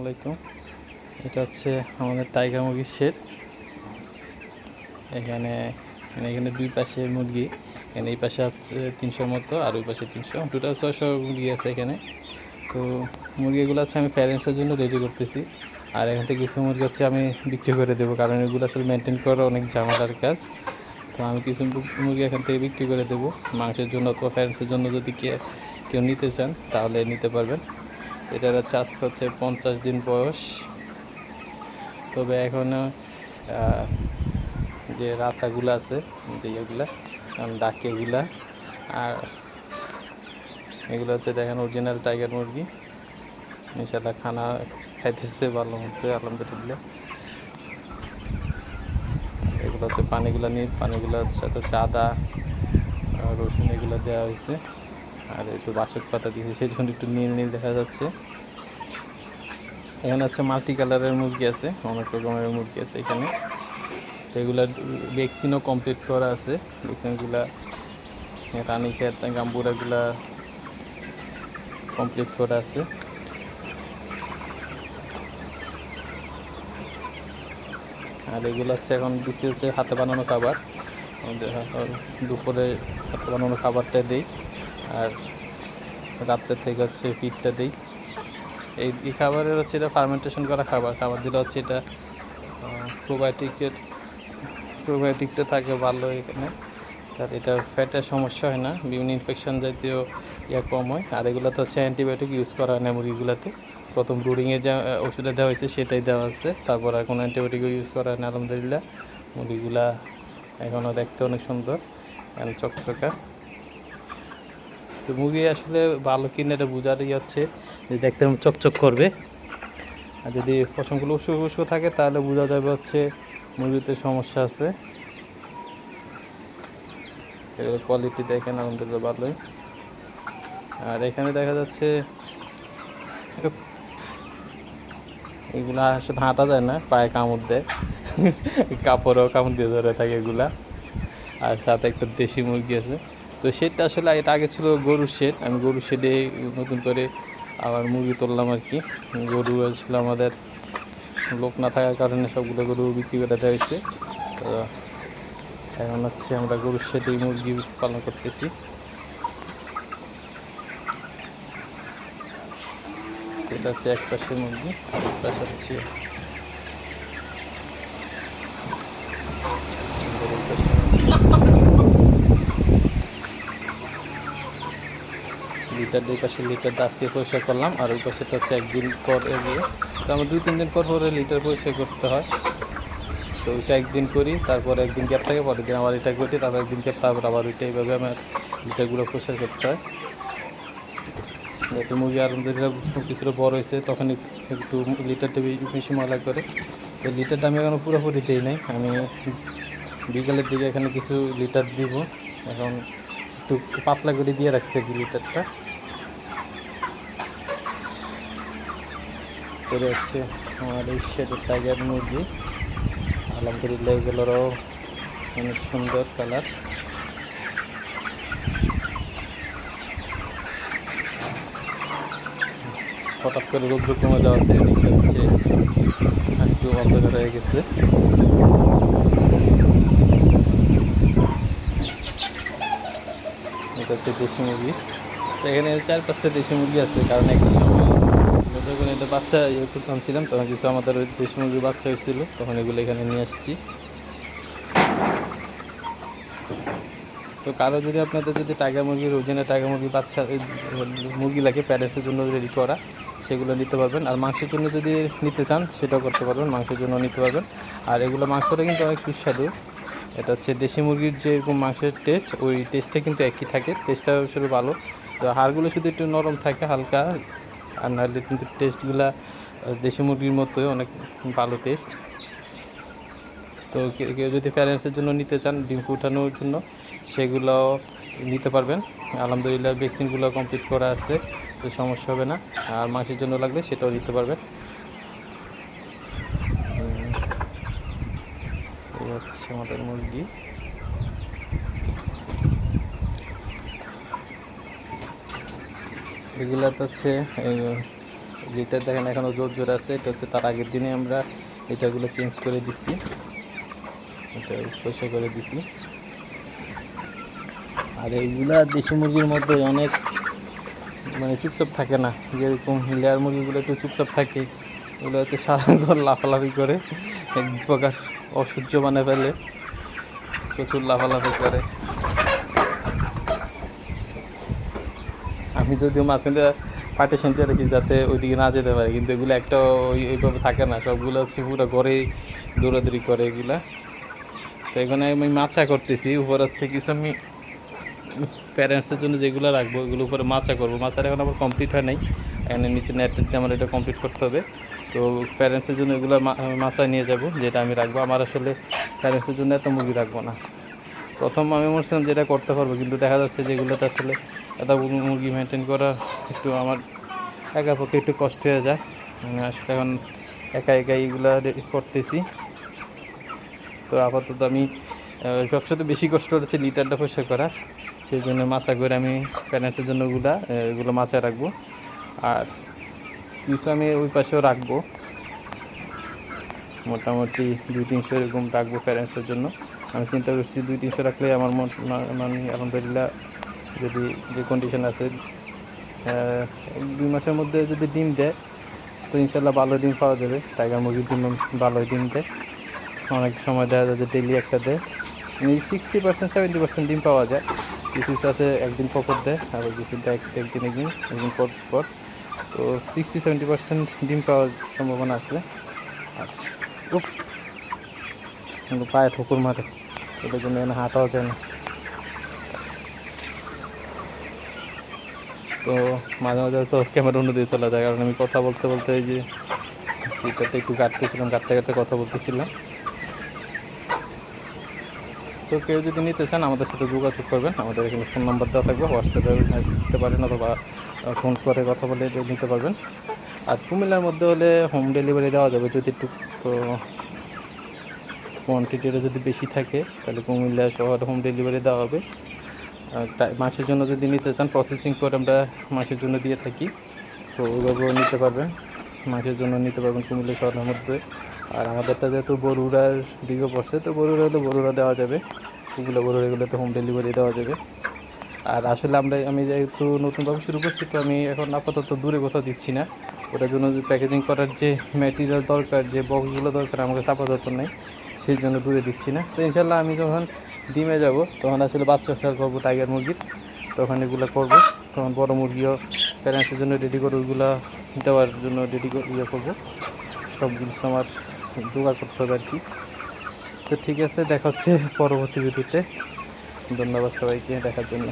আসসালামাইকুম এটা হচ্ছে আমাদের টাইগার মুরগির শেড এখানে মানে এখানে দুই পাশে মুরগি, এখানে এই পাশে হচ্ছে তিনশোর মতো, আর ওই পাশে তিনশো। টোটাল ছয়শো মুরগি আছে এখানে। তো মুরগিগুলো হচ্ছে আমি প্যারেন্টসের জন্য রেডি করতেছি। আর এখান থেকে কিছু মুরগি হচ্ছে আমি বিক্রি করে দেবো, কারণ এগুলো আসলে মেনটেন করা অনেক ঝামেলার কাজ। তো আমি কিছু মুরগি এখান থেকে বিক্রি করে দেবো। মাংসের জন্য অথবা প্যারেন্টসের জন্য যদি কে, কেউ নিতে চান, তাহলে নিতে পারবেন। এটার হচ্ছে আজকে হচ্ছে পঞ্চাশ দিন বয়স। তবে এখনও যে রাতাগুলো আছে, যে ইয়েগুলা ডাকেগুলা, আর এগুলো হচ্ছে দেখেন অরিজিনাল টাইগার মুরগি। ইনশাল্লাহ খানা খাইতেছে ভালো মতো, আলহামদুলিল্লাহ। এগুলো হচ্ছে পানিগুলা নিয়ে পানিগুলোর সাথে হচ্ছে আদা, রসুন এগুলো দেওয়া হয়েছে। আর একটু বাসক পাতা দিয়েছে, সেই জন্য একটু নীল নীল দেখা যাচ্ছে। এখানে হচ্ছে মাল্টি কালারের মুরগি আছে অনেক রকমের মুরগি আছে এখানে। তো এগুলা ভ্যাকসিনও কমপ্লিট করা আছে। ভ্যাকসিনগুলা রানীক্ষেত গাম্বুরাগুলা কমপ্লিট করা আছে। আর এগুলো হচ্ছে এখন দিছি হচ্ছে হাতে বানানো খাবার। দুপুরে হাতে বানানো খাবারটা দিই। আর রাত্রে থেকে হচ্ছে ফিডটা দিই। এই এই খাবারের হচ্ছে এটা ফার্মেন্টেশন করা খাবার। খাবার দিলে হচ্ছে এটা প্রোবায়োটিকের প্রোবায়োটিকটা থাকে ভালো এখানে। তার এটা ফ্যাটের সমস্যা হয় না বিভিন্ন ইনফেকশন জাতীয় ইয়া কম হয়। আর এগুলোতে হচ্ছে অ্যান্টিবায়োটিক ইউজ করা হয় না মুরগিগুলোতে। প্রথম ব্রুডিংয়ে যা আহ, ওষুধটা দেওয়া হয়েছে সেটাই দেওয়া আছে। তারপর আর কোনো অ্যান্টিবায়োটিকও ইউজ করা হয় না আলহামদুলিল্লাহ। মুরগিগুলা এখনও দেখতে অনেক সুন্দর। চকচকা। তো মুরগি আসলে ভালো কিনে এটা বোঝার ইয়ে হচ্ছে যে দেখতে চকচক করবে। আর যদি পশমগুলো উসু উসু থাকে, তাহলে বোঝা যাবে হচ্ছে মুরগিতে সমস্যা আছে। কোয়ালিটি দেখেন, আলহামদুলিল্লাহ ভালোই। আর এখানে দেখা যাচ্ছে, এগুলা আসলে হাঁটা যায় না, পায়ে কামড় দেয়। কাপড়ও কামড় দিয়ে ধরে থাকে এগুলা। আর সাথে একটা দেশি মুরগি আছে। তো সেটা আসলে এটা আগে ছিল গরুর শেড আমি গরুর শেডে নতুন করে আবার মুরগি তুললাম আর কি। গরু আসলে আমাদের লোক না থাকার কারণে সবগুলো গরু বিক্রি করে দেওয়া হয়েছে। তো এখন হচ্ছে আমরা গরুর শেডেই মুরগি পালন করতেছি। এটা হচ্ছে এক পাশে মুরগি আর এক পাশে হচ্ছে গরুর পাশে মুরগি। লিটার, দুই পাশে লিটারটা আজকে পরিষ্কার করলাম, আর ওই পাশেটা হচ্ছে একদিন পর এগিয়ে। তো আমার দুই, তিন দিন পর পরে লিটার পরিষ্কার করতে হয়। তো ওইটা একদিন করি, তারপর একদিন গ্যাপ থাকে, পরের দিন আবার এটা করি, তারপর একদিন গ্যাপ তারপর আবার ওইটা এইভাবে আমার লিটারগুলো পরিষ্কার করতে হয়। যাতে মুরগি আলহামদুলিল্লাহ কিছুটা বড় হয়েছে তখন একটু লিটারটা বে- বেশি ময়লা করে। তো লিটারটা আমি এখনও পুরোপুরি দিই নাই, আমি বিকালের দিকে এখানে কিছু লিটার দিব। এখন একটু পাতলা করে দিয়ে রাখছি আর লিটারটা। করে হচ্ছে আমার এই শেডের টাইগার মুরগি। আলহামদুলিল্লাহ এগুলোরও অনেক সুন্দর কালার হঠাৎ করে রৌদ্র কমে যাওয়াতে এদিকে হচ্ছে একটু অন্ধকার হয়ে গেছে। এটা হচ্ছে দেশি মুরগি। এখানে চার পাঁচটা দেশি মুরগি আছে, কারণ একটা সময় যখন এটা বাচ্চা ইয়ে করতে আনছিলাম, তখন কিছু আমাদের ওই দেশি মুরগির বাচ্চা হয়েছিল, তখন এগুলো এখানে নিয়ে আসছি। তো কারও যদি আপনাদের যদি টাইগার মুরগির ওজনে টাইগার মুরগির বাচ্চা মুরগি লাগে প্যারেন্টসের জন্য রেডি করা, সেগুলো নিতে পারবেন। আর মাংসের জন্য যদি নিতে চান, সেটাও করতে পারবেন, মাংসের জন্য নিতে পারবেন। আর এগুলো মাংসটা কিন্তু অনেক সুস্বাদু। এটা হচ্ছে দেশি মুরগির যেরকম মাংসের টেস্ট ওই টেস্টটা কিন্তু একই থাকে। টেস্টটা আসলে ভালো। তো হাড়গুলো শুধু একটু নরম থাকে, হালকা আর নাহলে কিন্তু টেস্টগুলা দেশি মুরগির মতোই অনেক ভালো টেস্ট তো কেউ যদি প্যারেন্টসের জন্য নিতে চান, ডিম ফুটানোর জন্য সেগুলো নিতে পারবেন। আলহামদুলিল্লাহ ভ্যাকসিনগুলো কমপ্লিট করা আছে, তো সমস্যা হবে না। আর মাংসের জন্য লাগলে সেটাও নিতে পারবেন। এই হচ্ছে আমাদের মুরগি। এগুলা তো হচ্ছে যেটা দেখেন এখনও জোর জোর আছে, এটা হচ্ছে তার আগের দিনে আমরা এটাগুলো চেঞ্জ করে দিচ্ছি এটা পরিষ্কার করে দিছি। আর এইগুলা দেশি মুরগির মধ্যে অনেক মানে চুপচাপ থাকে না, যেরকম লেয়ার মুরগিগুলো একটু চুপচাপ থাকে, এগুলো হচ্ছে সারাক্ষণ লাফালাফি করে, এক প্রকার অসহ্য বানিয়ে ফেলে, প্রচুর লাফালাফি করে। আমি যদিও মাঝখানে পার্টিশন দিয়ে রেখি যাতে ওইদিকে না যেতে পারে, কিন্তু এগুলো একটা ওই ওইভাবে থাকে না। সবগুলো হচ্ছে পুরো ঘরেই দৌড়াদৌড়ি করে এগুলা। তো এখানে আমি মাচা করতেছি, উপর হচ্ছে কিছু আমি প্যারেন্টসের জন্য যেগুলো রাখব ওইগুলো উপরে মাচা করব। মাচার এখন আবার কমপ্লিট হয় নাই। এখানে নিচে নেট আমার এটা কমপ্লিট করতে হবে। তো প্যারেন্টসের জন্য এগুলো মা- মাচায় নিয়ে যাব, যেটা আমি রাখব। আমার আসলে প্যারেন্টসের জন্য এত মুরগি রাখব না। প্রথম আমি বলছিলাম যেটা করতে পারব, কিন্তু দেখা যাচ্ছে যেগুলোতে আসলে এত মুরগি মেনটেন করা একটু আমার একার পক্ষে একটু কষ্ট হয়ে যায়। আমি আসলে এখন একা একা এইগুলো করতেছি। তো আপাতত আমি সবচেয়ে বেশি কষ্ট হচ্ছে লিটারটা পরিষ্কার করা। সেই জন্য মাছা করে আমি প্যারেন্টসের জন্য ওগুলা এগুলো মাচায় রাখব। আর কিছু আমি ওই পাশেও রাখব। মোটামুটি দুই তিনশো এরকম রাখব প্যারেন্টসের জন্য। আমি চিন্তা করছি দুই, তিনশো রাখলে আমার মন মানে আলহামদুলিল্লাহ যদি যে কন্ডিশন আছে দুই মাসের মধ্যে যদি ডিম দেয়, তো ইনশাল্লাহ ভালো ডিম পাওয়া যাবে। টাইগার মুরগির ডিম ভালো ডিম দেয়। অনেক সময় দেখা যায় যে ডেলি একটা দেয়। সিক্সটি পার্সেন্ট সেভেন্টি পার্সেন্ট ডিম পাওয়া যায়। কিছু আছে, একদিন পর দেয় আর কিছু দেয় এক- একদিন একদিন একদিন পর পর। তো সিক্সটি সেভেন্টি পার্সেন্ট ডিম পাওয়ার সম্ভাবনা আছে। আচ্ছা। কিন্তু পায়ে ঠুকুর মারে। এটার জন্য এখানে হাঁটাও যায় না। তো মাঝে মাঝে তো ক্যামেরা অন্যদিকে চলে যায়, কারণ আমি কথা বলতে বলতে এই যে এটাতে একটু কাটতেছিলাম, কাটতে কাটতে কথা বলতেছিলাম। তো কেউ যদি নিতে চান, আমাদের সাথে যোগাযোগ করবেন। আমাদের এখানে ফোন নাম্বার দেওয়া থাকবে হোয়াটসঅ্যাপে মেসেজ দিতে পারেন অথবা ফোন করে কথা বলে নিতে পারবেন। আর কুমিল্লার মধ্যে হলে হোম ডেলিভারি দেওয়া যাবে যদি একটু কোয়ান্টিটিটা যদি বেশি থাকে, তাহলে কুমিল্লা শহরে হোম ডেলিভারি দেওয়া হবে। আর মাছের জন্য যদি নিতে চান প্রসেসিং করে আমরা মাছের জন্য দিয়ে থাকি। তো ওইভাবেও নিতে পারবেন। মাছের জন্য নিতে পারবেন কুমিল্লা শহরের মধ্যে। আর আমাদেরটা যেহেতু বরুড়ার দিকে পড়ছে, তো বরুড়া হলে বরুড়া দেওয়া যাবে। ওগুলো বরুড়া এগুলোতে হোম ডেলিভারি দেওয়া যাবে। আর আসলে আমরা, আমি যেহেতু নতুনভাবে শুরু করছি, তো আমি এখন আপাতত দূরে কোথাও দিচ্ছি না। ওটার জন্য প্যাকেজিং করার যে ম্যাটেরিয়াল দরকার, যে বক্সগুলো দরকার, আমার কাছে আপাতত নেই। সেই জন্য দূরে দিচ্ছি না। তো ইনশাল্লাহ আমি যখন ডিমে যাব, তখন আসলে বাচ্চা সেল করব টাইগার মুরগির। তখন এগুলো করব। তখন বড় মুরগিও প্যারেন্টসের জন্য রেডি করে ওইগুলো দেওয়ার জন্য রেডি ইয়ে করব। সবগুলো আমার জোগাড় করতে হবে আর কি। তো ঠিক আছে, দেখা হচ্ছে পরবর্তী ভিডিওতে ধন্যবাদ সবাইকে, দেখার জন্য।